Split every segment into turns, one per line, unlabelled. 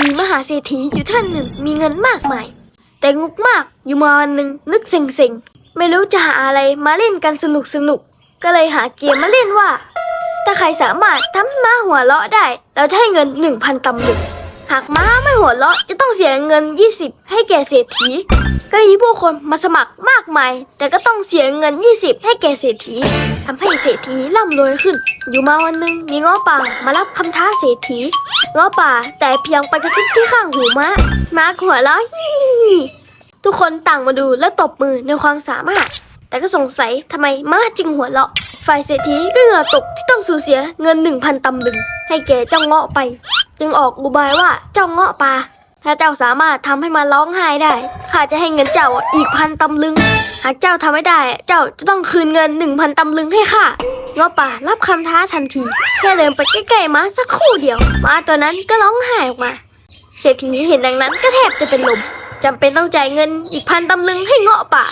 มีมหาเศรษฐีอยู่ท่านหนึ่งมีเงินมากมาย แต่งกมากอยู่มาวันหนึ่งนึกเซ็งๆ ไม่รู้จะหาอะไรมาเล่นกันสนุกสนุกก็เลยหาเกมมาเล่นว่า ถ้าใครสามารถทำให้ม้าหัวเราะได้ เราจะให้เงิน 1,000ตำลึงหากม้าไม่หัวเราะจะต้องเสียเงิน 20 ให้แก่เศรษฐี ก็มีผู้คนมาสมัครมากมาย แต่ก็ต้องเสียเงิน 20 ให้แก่เศรษฐีทำให้เศรษฐีร่ำรวยขึ้น อยู่มาวันหนึ่งมีง้อป่ามารับคำท้าเศรษฐี ง้อป่าแต่เพียงไปกระซิบที่ข้างหูม้าม้าหัวเราะทุกคนต่างมาดูและตบมือในความสามารถ แต่ก็สงสัยทำไมม้าจึงหัวเราะ ฝ่ายเศรษฐีก็เหงื่อตกที่ต้องสูญเสียเงินหนึ่งพันตำลึง ให้แก่เจ้าเงาะไป จึงออกอุบายว่าเจ้าเงาะปลาถ้าเจ้าสามารถทำให้มันร้องไห้ได้ ข้าจะให้เงินเจ้าอีกพันตำลึง หากเจ้าทำไม่ได้ เจ้าจะต้องคืนเงินหนึ่งพันตำลึงให้ข้า เงาะป่ารับคำท้าทันที แค่เดินไปใกล้ๆม้าสักครู่เดียวม้าตัวนั้นก็ร้องไห้ออกมา เศรษฐีเห็นดังนั้นก็แทบจะเป็นลมจำเป็นต้องจ่ายเงินอีกพันตำลึงให้เงาะป่า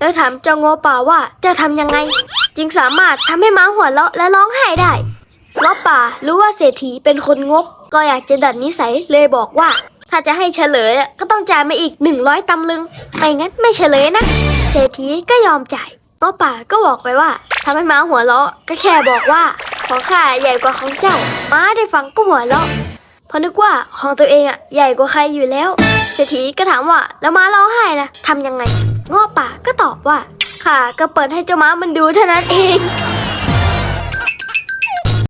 แล้วถามเจ้าเงาะป่าว่าจะทำยังไง จึงสามารถทำให้ม้าหัวเราะและร้องไห้ได้เงาะป่ารู้ว่าเศรษฐีเป็นคนงก ก็อยากจะดัดนิสัยเลยบอกว่า ถ้าจะให้เฉลยก็ต้องจ่ายมาอีก 100ตำลึงไม่งั้นไม่เฉลยนะ เศรษฐีก็ยอมจ่าย เงาะป่าก็บอกไปว่าทำให้ม้าหัวเราะก็แค่บอกว่าของข้าใหญ่กว่าของเจ้า ม้าได้ฟังก็หัวเราะเพราะนึกว่าของตัวเองอะใหญ่กว่าใครอยู่แล้วเศรษฐีก็ถามว่าแล้วม้าร้องไห้นะทำยังไงง้อป่าก็ตอบว่าค่ะก็เปิดให้เจ้าม้ามันดูเท่านั้นเอง